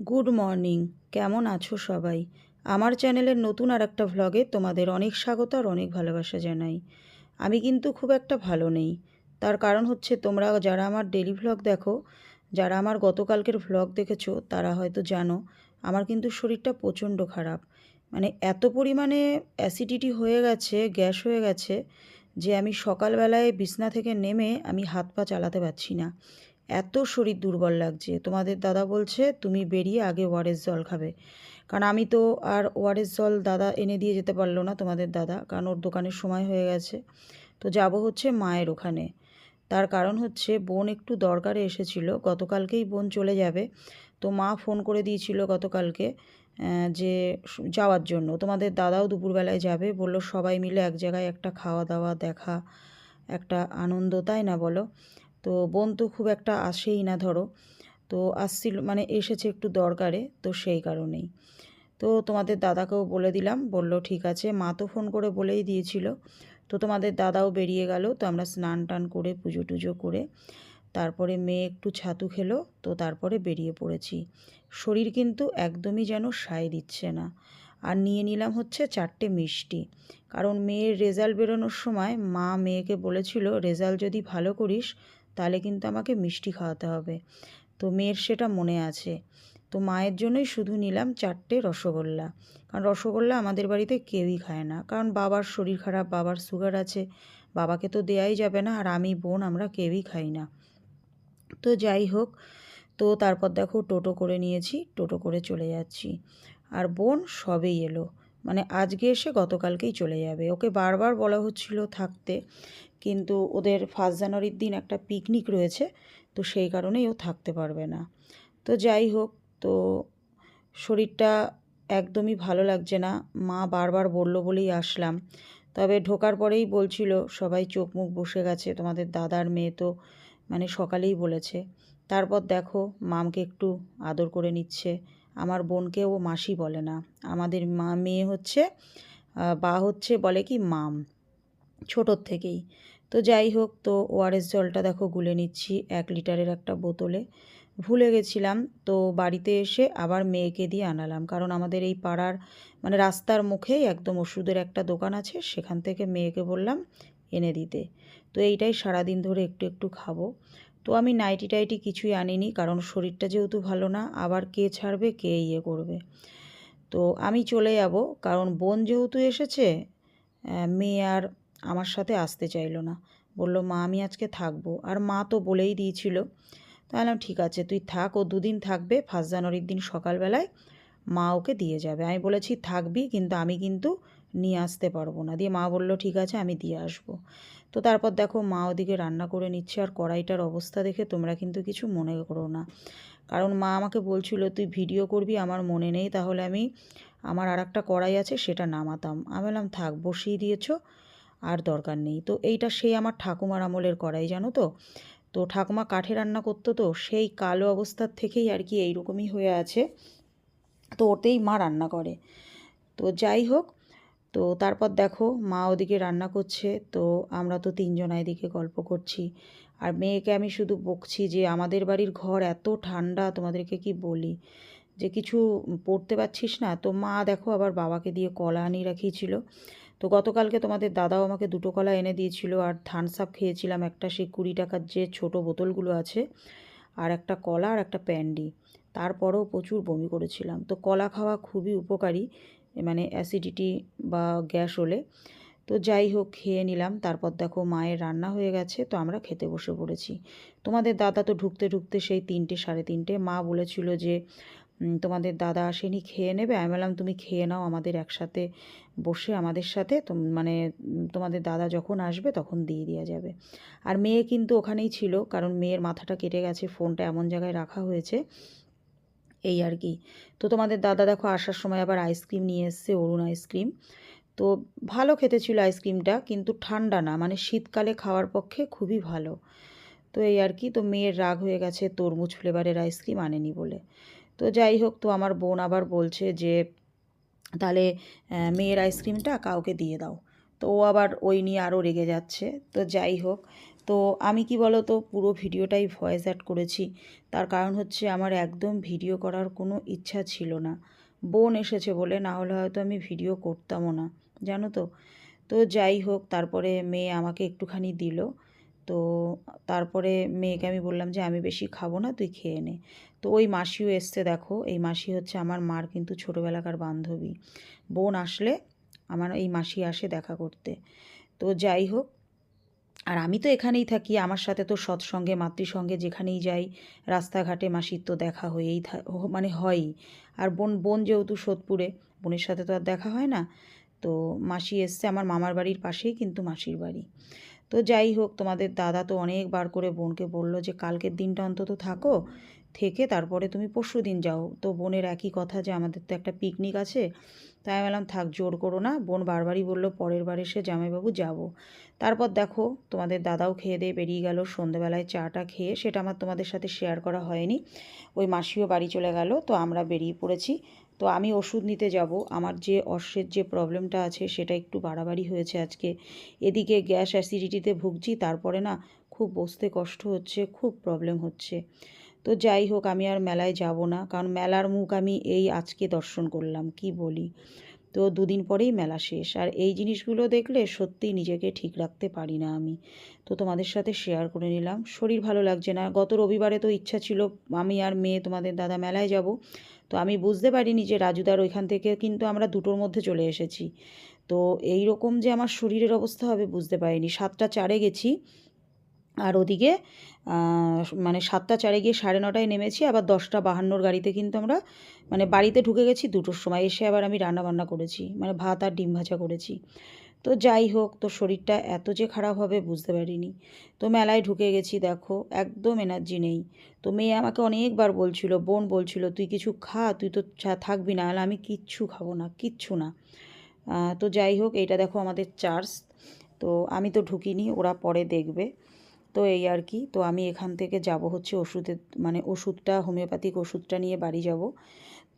Good morning, কেমন আছো সবাই? আমার চ্যানেলের নতুন আর একটা ভ্লগে তোমাদের অনেক স্বাগত আর অনেক ভালোবাসা জানাই। আমি কিন্তু খুব একটা ভালো নেই। তার কারণ হচ্ছে তোমরা যারা আমার ডেলি ভ্লগ দেখো, যারা আমার গতকালকের ভ্লগ দেখেছ, তারা হয়তো জানো, আমার কিন্তু শরীরটা প্রচণ্ড খারাপ। মানে এত পরিমাণে অ্যাসিডিটি হয়ে গেছে, গ্যাস হয়ে গেছে, যে আমি সকালবেলায় বিছনা থেকে নেমে আমি হাত পা চালাতে পারছি না। এত শরীর দুর্বল লাগছে। তোমাদের দাদা বলছে, তুমি বেরিয়ে আগে ওয়ারেস জল খাবে। কারণ আমি তো আর ওয়ারেস জল দাদা এনে দিয়ে যেতে পারল না তোমাদের দাদা, কারণ ওর দোকানের সময় হয়ে গেছে। তো যাব হচ্ছে মায়ের ওখানে। তার কারণ হচ্ছে বোন একটু দরকারে এসেছিল, গতকালকেই বোন চলে যাবে। তো মা ফোন করে দিয়েছিল গতকালকে যে যাওয়ার জন্য। তোমাদের দাদাও দুপুরবেলায় যাবে, বলল সবাই মিলে এক জায়গায় একটা খাওয়া দাওয়া দেখা, একটা আনন্দ, তাই না বলো? তো বোন তো খুব একটা আসেই না ধরো। তো আসছিল মানে এসেছে একটু দরকারে, তো সেই কারণেই। তো তোমাদের দাদাকেও বলে দিলাম, বলল, ঠিক আছে। মা তো ফোন করে বলেই দিয়েছিল। তো তোমাদের দাদাও বেরিয়ে গেল, তো আমরা স্নান টান করে, পুজো টুজো করে, তারপরে মেয়ে একটু ছাতু খেলো, তো তারপরে বেরিয়ে পড়েছি। শরীর কিন্তু একদমই যেন সায় দিচ্ছে না। আর নিয়ে নিলাম হচ্ছে চারটে মিষ্টি। কারণ মেয়ের রেজাল্ট বেরোনোর সময় মা মেয়েকে বলেছিল, রেজাল্ট যদি ভালো করিস তাহলে কিন্তু আমাকে মিষ্টি খাওয়াতে হবে। তো মেয়ের সেটা মনে আছে। তো মায়ের জন্যই শুধু নিলাম চারটে রসগোল্লা। কারণ রসগোল্লা আমাদের বাড়িতে কেউই খায় না। কারণ বাবার শরীর খারাপ, বাবার সুগার আছে, বাবাকে তো দেয়াই যাবে না আর আমি বোন আমরা কেউই খাই না। তো যাই হোক, তো তারপর দেখো টোটো করে নিয়েছি, টোটো করে চলে যাচ্ছি। আর বোন সবেই এলো। মানে আজকে এসে গতকালকেই চলে যাবে। ওকে বারবার বলা হচ্ছিল থাকতে, কিন্তু ওদের ফার্স্ট জানুয়ারির দিন একটা পিকনিক রয়েছে, তো সেই কারণেই ও থাকতে পারবে না। তো যাই হোক, তো শরীরটা একদমই ভালো লাগছে না। মা বারবার বলল বলেই আসলাম। তবে ঢোকার পরেই বলছিল, সবাই চোখ মুখ বসে গেছে, তোমাদের দাদার মেয়ে তো মানে সকালেই বলেছে। তারপর দেখো, মামকে একটু আদর করে নিচ্ছে। আমার বোনকে ও মাসি বলে না। আমাদের মা মেয়ে হচ্ছে বা হচ্ছে বলে কি মাম, ছোটোর থেকেই। তো যাই হোক, তো ওআরএস জলটা দেখো গুলে নিচ্ছি এক লিটারের একটা বোতলে। ভুলে গেছিলাম, তো বাড়িতে এসে আবার মেয়েকে দিয়ে আনালাম। কারণ আমাদের এই পাড়ার মানে রাস্তার মুখেই একদম ওষুধের একটা দোকান আছে, সেখান থেকে মেয়েকে বললাম এনে দিতে। তো এইটাই সারাদিন ধরে একটু একটু খাব। তো আমি নাইটি টাইটি কিছুই আনিনি, কারণ শরীরটা যেহেতু ভালো না, আবার কে ছাড়বে, কে ইয়ে করবে। তো আমি চলে যাব, কারণ বোন যেহেতু এসেছে মেয়ে আর আমার সাথে আসতে চাইলো না। বলল, মা, আমি আজকে থাকব। আর মা তো বলেই দিয়েছিল। তাহলে ঠিক আছে, তুই থাক, ও দুদিন থাকবে, ফার্স্ট জানুয়ারির দিন সকালবেলায় মা ওকে দিয়ে যাবে। আমি বলেছি, থাকবি, কিন্তু আমি কিন্তু নিয়ে আসতে পারব না। দিয়ে মা বলল, ঠিক আছে, আমি দিয়ে আসব। তো তারপর দেখো মা ওদিকে রান্না করে নিচ্ছে আর কড়াইটার অবস্থা দেখে তোমরা কিন্তু কিছু মনে করো না। কারণ মা আমাকে বলছিল, তুই ভিডিও করবি, আমার মনে নেই, তাহলে আমি আমার আর একটা কড়াই আছে, সেটা নামাতাম। আমি বললাম, থাক, বসিয়ে দিয়েছ, আর দরকার নেই। তো এইটা সেই আমার ঠাকুমার আমলের কড়াই, জানো তো? তো ঠাকুমা কাঠে রান্না করতো তো, সেই কালো অবস্থার থেকেই আর কি এইরকমই হয়ে আছে। তো ওতেই মা রান্না করে। তো যাই হোক তো তারপর দেখো মা ওদিকে রান্না করছে, তো আমরা তো তিনজন এদিকে গল্প করছি। আর মেয়েকে আমি শুধু বকছি যে আমাদের বাড়ির ঘর এত ঠান্ডা, তোমাদেরকে কি বলি? যে কিছু পড়তে পারছিস না? তো মা দেখো আবার বাবাকে দিয়ে কলা আনিয়ে রাখিয়েছিল। তো গতকালকে তোমাদের দাদাও আমাকে দুটো কলা এনে দিয়েছিল আর থানস আপ খেয়েছিলাম। একটা সেই কুড়ি টাকার যে ছোট বোতলগুলো আছে, আর একটা কলা আর একটা প্যান্ডি। তারপরেও প্রচুর বমি করেছিলাম। তো কলা খাওয়া খুবই উপকারী। মানে অ্যাসিডিটি বা গ্যাস হলে। তো যাই হোক, খেয়ে নিলাম। তারপর দেখো মায়ের রান্না হয়ে গেছে, তো আমরা খেতে বসে পড়েছি। তোমাদের দাদা তো ঢুকতে ঢুকতে সেই তিনটে, সাড়ে তিনটে, মা বলেছিল যে তোমাদের দাদা আসেনি, খেয়ে নেবে? আমি বললাম, তুমি খেয়ে নাও আমাদের একসাথে বসে, আমাদের সাথে। মানে তোমাদের দাদা যখন আসবে, তখন দিয়ে দেওয়া যাবে। আর মেয়ে কিন্তু ওখানেই ছিল, কারণ মেয়ের মাথাটা কেটে গেছে, ফোনটা এমন জায়গায় রাখা হয়েছে এই আর কি। তো তোমাদের দাদা দেখো আসার সময় আবার আইসক্রিম নিয়ে এসছে, অরুণ আইসক্রিম তো ভালো খেতে ছিল আইসক্রিমটা কিন্তু ঠান্ডা না মানে শীতকালে খাওয়ার পক্ষে খুবই ভালো। তো এই আর কি, তো মেয়ের রাগ হয়ে গেছে, তরমুজ ফ্লেভারের আইসক্রিম আনেনি বলে। তো যাই হোক, তো আমার বোন আবার বলছে যে, তাহলে মেয়ের আইসক্রিমটা কাউকে দিয়ে দাও। তো ও আবার ওই নিয়ে আরও রেগে যাচ্ছে। তো যাই হোক তো আমি কি বলো তো পুরো ভিডিওটাই ভয়েস অ্যাড করেছি। তার কারণ হচ্ছে আমার একদম ভিডিও করার কোনো ইচ্ছা ছিল না। বোন এসেছে বলে না হলে হয়তো আমি ভিডিও করতামও না, জানো তো। তো যাই হোক, তারপরে মেয়ে আমাকে একটুখানি দিল। তো তারপরে মেয়েকে আমি বললাম যে, আমি বেশি খাব না, তুই খেয়ে নে। তো ওই মাসিও এসছে দেখো, এই মাসি হচ্ছে আমার মার কিন্তু ছোটোবেলাকার বান্ধবী। বোন আসলে আমার, এই মাসি আসে দেখা করতে। তো যাই হোক আর আমি তো এখানেই থাকি, আমার সাথে তো সৎসঙ্গে, মাতৃসঙ্গে যেখানেই যাই, রাস্তাঘাটে মাসির তো দেখা হয়েই মানে হয়ই। আর বোন বোন যেহেতু সোদপুরে, বোনের সাথে তো আর দেখা হয় না। তো মাসি এসছে আমার মামার বাড়ির পাশেই কিন্তু মাসির বাড়ি। তো যাই হোক, তোমাদের দাদা তো অনেকবার করে বোনকে বলল যে, কালকের দিনটা অন্তত থাকো থেকে তারপরে তুমি পরশু দিন যাও। তো বোনের একই কথা যে আমাদের তো একটা পিকনিক আছে। তাই আমি বললাম, থাক, জোর করো না। বোন বারবারই বলল, পরের বার এসে জামাইবাবু যাব। তারপর দেখো, তোমাদের দাদাও খেয়ে দিয়ে বেরিয়ে গেল, সন্ধেবেলায় চাটা খেয়ে, সেটা আমার তোমাদের সাথে শেয়ার করা হয়নি। ওই মাসিও বাড়ি চলে গেল, তো আমরা বেরিয়ে পড়েছি। তো আমি ওষুধ নিতে যাব। আমার যে অশ্বের যে প্রবলেমটা আছে, সেটা একটু বাড়াবাড়ি হয়েছে আজকে। এদিকে গ্যাস অ্যাসিডিটিতে ভুগছি, তারপরে না খুব বসতে কষ্ট হচ্ছে, খুব প্রবলেম হচ্ছে। তো যাই হোক, আমি আর মেলায় যাব না। কারণ মেলার মুখ আমি এই আজকে দর্শন করলাম, কি বলি? তো দুদিন পরেই মেলা শেষ। আর এই জিনিসগুলো দেখলে সত্যিই নিজেকে ঠিক রাখতে পারি না আমি। তো তোমাদের সাথে শেয়ার করে নিলাম। শরীর ভালো লাগছে না। গত রবিবারে তো ইচ্ছা ছিল, আমি আর মেয়ে তোমাদের দাদা মেলায় যাব। তো আমি বুঝতে পারিনি যে রাজুদার ওইখান থেকে কিন্তু আমরা দুটোর মধ্যে চলে এসেছি। তো এই রকম যে আমার শরীরের অবস্থা হবে বুঝতে পারিনি। সাতটা চারে গেছি। আর ওদিকে মানে সাতটা চারে গিয়ে সাড়ে নটায় নেমেছি, আবার দশটা বাহান্নর গাড়িতে কিন্তু আমরা মানে বাড়িতে ঢুকে গেছি দুটোর সময়। এসে আবার আমি রান্না বান্না করেছি মানে ভাত আর ডিম ভাজা করেছি। তো যাই হোক, তো শরীরটা এত যে খারাপ হবে বুঝতে পারিনি। তো মেলায় ঢুকে গেছি, দেখো, একদম এনার্জি নেই। তো মেয়ে আমাকে অনেকবার বলছিল, বোন বলছিল, তুই কিছু খা, তুই তো থাকবি না। আমি কিচ্ছু খাব না, কিচ্ছু না। তো যাই হোক এটা দেখো আমাদের চার্জ। তো আমি তো ঢুকিনি, ওরা পরে দেখবে। তো এই আর কি। তো আমি এখান থেকে যাব হচ্ছে ওষুধের মানে ওষুধটা, হোমিওপ্যাথিক ওষুধটা নিয়ে বাড়ি যাব।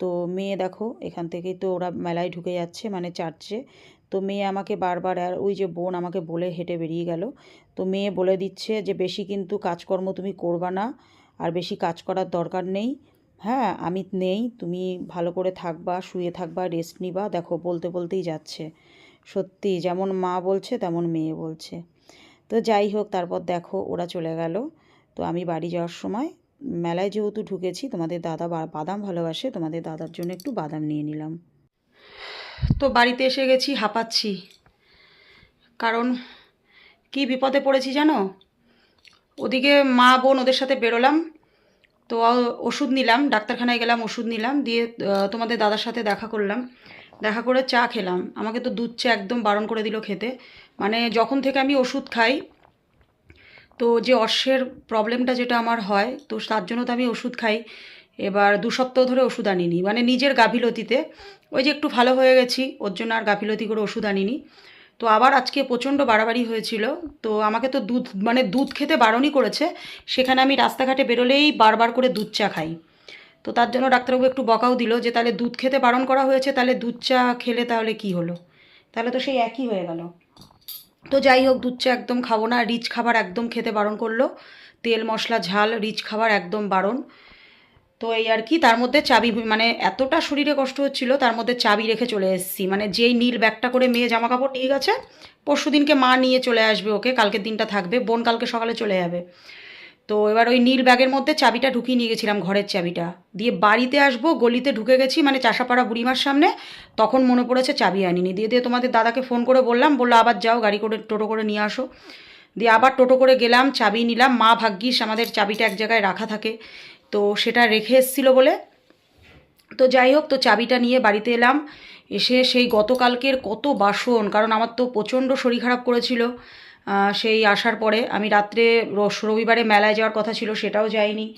তো মেয়ে দেখো, এখান থেকেই তো ওরা মেলায় ঢুকে যাচ্ছে মানে চার্চে তো মেয়ে আমাকে বারবার, আর ওই যে বোন আমাকে বলে হেঁটে বেরিয়ে গেল। তো মেয়ে বলে দিচ্ছে যে, বেশি কিন্তু কাজকর্ম তুমি করবা না, আর বেশি কাজ করার দরকার নেই। হ্যাঁ আমি নেই, তুমি ভালো করে থাকবা, শুয়ে থাকবা রেস্ট নিবা। দেখো, বলতে বলতেই যাচ্ছে। সত্যি, যেমন মা বলছে, তেমন মেয়ে বলছে। তো যাই হোক, তারপর দেখো ওরা চলে গেল। তো আমি বাড়ি যাওয়ার সময় মেলায় যেহেতু ঢুকেছি, তোমাদের দাদা বাদাম ভালোবাসে, তোমাদের দাদার জন্য একটু বাদাম নিয়ে নিলাম। তো বাড়িতে এসে গেছি, হাঁপাচ্ছি। কারণ কি বিপদে পড়েছি জানো? ওদিকে মা, বোন ওদের সাথে বেরোলাম, তো ওষুধ নিলাম, ডাক্তারখানায় গেলাম, ওষুধ নিলাম, দিয়ে তোমাদের দাদার সাথে দেখা করলাম। দেখা করে চা খেলাম। আমাকে তো দুধ চা একদম বারণ করে দিল খেতে। মানে যখন থেকে আমি ওষুধ খাই, তো যে অশ্বের প্রবলেমটা যেটা আমার হয়, তো তার জন্য তো আমি ওষুধ খাই। এবার দু সপ্তাহ ধরে ওষুধ আনিনি। মানে নিজের গাফিলতিতে। ওই যে একটু ভালো হয়ে গেছি, ওর জন্য আর গাফিলতি করে ওষুধ আনিনি। তো আবার আজকে প্রচণ্ড বাড়াবাড়ি হয়েছিল। তো আমাকে তো দুধ মানে দুধ খেতে বারণই করেছে। সেখানে আমি রাস্তাঘাটে বেরোলেই বারবার করে দুধ চা খাই। তো তার জন্য ডাক্তারবাবু একটু বকাও দিল যে, তাহলে দুধ খেতে বারণ করা হয়েছে, তাহলে দুধ চা খেলে তাহলে কি হলো? তাহলে তো সেই একই হয়ে গেল। তো যাই হোক, দুধ চা একদম খাব না, রিচ খাবার একদম খেতে বারণ করল। তেল, মশলা, ঝাল, রিচ খাবার একদম বারণ। তো এই আর কি, তার মধ্যে চাবি মানে এতটা শরীরে কষ্ট হচ্ছিল, তার মধ্যে চাবি রেখে চলে এসেছি। মানে যেই নীল ব্যাগটা করে মেয়ে জামা কাপড় নিয়ে গেছে পরশু দিনকে মা নিয়ে চলে আসবে ওকে, কালকের দিনটা থাকবে, বোন কালকে সকালে চলে যাবে। তো এবার ওই নীল ব্যাগের মধ্যে চাবিটা ঢুকিয়ে নিয়ে গেছিলাম, ঘরের চাবিটা। দিয়ে বাড়িতে আসব, গলিতে ঢুকে গেছি মানে চাষাপাড়া বুড়িমার সামনে, তখন মনে পড়েছে চাবি আনিনি। দিয়ে দিয়ে তোমাদের দাদাকে ফোন করে বললাম, বলল আবার যাও, গাড়ি করে, টোটো করে নিয়ে আসো। দিয়ে আবার টোটো করে গেলাম, চাবি নিলাম। মা ভাগ্যিস আমাদের চাবিটা এক জায়গায় রাখা থাকে, তো সেটা রেখে এসেছিল বলে। তো যাই হোক, তো চাবিটা নিয়ে বাড়িতে এলাম। এসে সেই গতকালকের কত বাসন, কারণ আমার তো প্রচণ্ড শরীর খারাপ করেছিল। সেই আসার পরে আমি রাত্রে রবিবারে মেলায় যাওয়ার কথা ছিল, সেটাও যাইনি।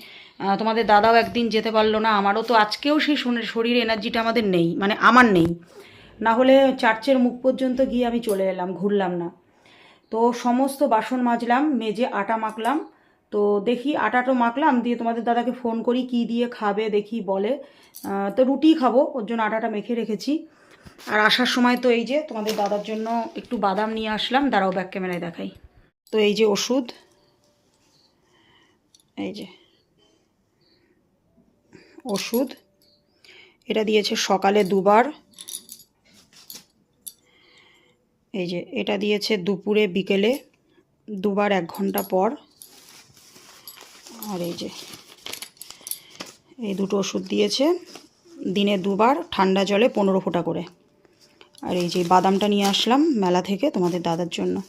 তোমাদের দাদাও একদিন যেতে পারল না, আমারও তো আজকেও সেই শরীর- এনার্জিটা আমাদের নেই মানে আমার নেই। না হলে চার্চের মুখ পর্যন্ত গিয়ে আমি চলে এলাম, ঘুরলাম না। তো সমস্ত বাসন মাজলাম, মেজে আটা মাখলাম। তো দেখি আটাটা মাখলাম, দিয়ে তোমাদের দাদাকে ফোন করি, কি দিয়ে খাবে, দেখি বলে। তো রুটি খাব, ওর জন্য আটাটা মেখে রেখেছি। আর আসার সময় তো এই যে তোমাদের দাদার জন্য একটু বাদাম নিয়ে আসলাম, দাঁড়াও ব্যাক ক্যামেরায় দেখাই। তো এই যে ওষুধ, এই যে ওষুধ, এটা দিয়েছে সকালে দুবার। এই যে এটা দিয়েছে দুপুরে, বিকেলে দুবার এক ঘণ্টা পর। আর এই যে, এই দুটো ওষুধ দিয়েছে। দিনে দুবার, ঠান্ডা জলে পনেরো ফোঁটা করে। আর এই যে বাদামটা নিয়ে আসলাম মেলা থেকে তোমাদের দাদার জন্য।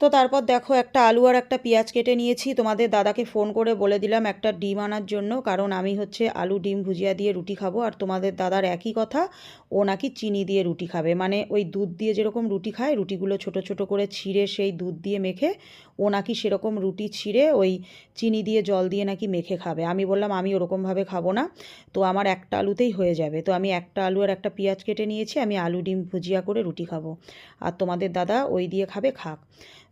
তো তারপর দেখো একটা আলু আর একটা পেঁয়াজ কেটে নিয়েছি। তোমাদের দাদাকে ফোন করে বলে দিলাম একটা ডিম আনার জন্য, কারণ আমি হচ্ছে আলু, ডিম, ভুজিয়া দিয়ে রুটি খাব। আর তোমাদের দাদার একই কথা ও নাকি চিনি দিয়ে রুটি খাবে। মানে ওই দুধ দিয়ে যেরকম রুটি খায়, রুটিগুলো ছোট ছোট করে ছিঁড়ে সেই দুধ দিয়ে মেখে ও নাকি সেরকম রুটি ছিঁড়ে ওই চিনি দিয়ে জল দিয়ে নাকি মেখে খাবে। আমি বললাম, আমি ওরকমভাবে খাব না। তো আমার একটা আলুতেই হয়ে যাবে। তো আমি একটা আলু আর একটা পেঁয়াজ কেটে নিয়েছি, আমি আলু, ডিম ভুজিয়া করে রুটি খাব। আর তোমাদের দাদা ওই দিয়ে খাবে, খাক।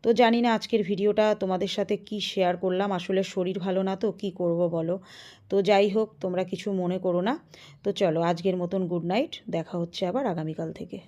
তো জানি না আজকের ভিডিওটা তোমাদের সাথে কি শেয়ার করলাম। আসলে শরীর ভালো না তো, কি করব বলো? তো যাই হোক, তোমরা কিছু মনে করো না। তো চলো, আজকের মতন গুড নাইট দেখা হচ্ছে আবার আগামীকাল থেকে।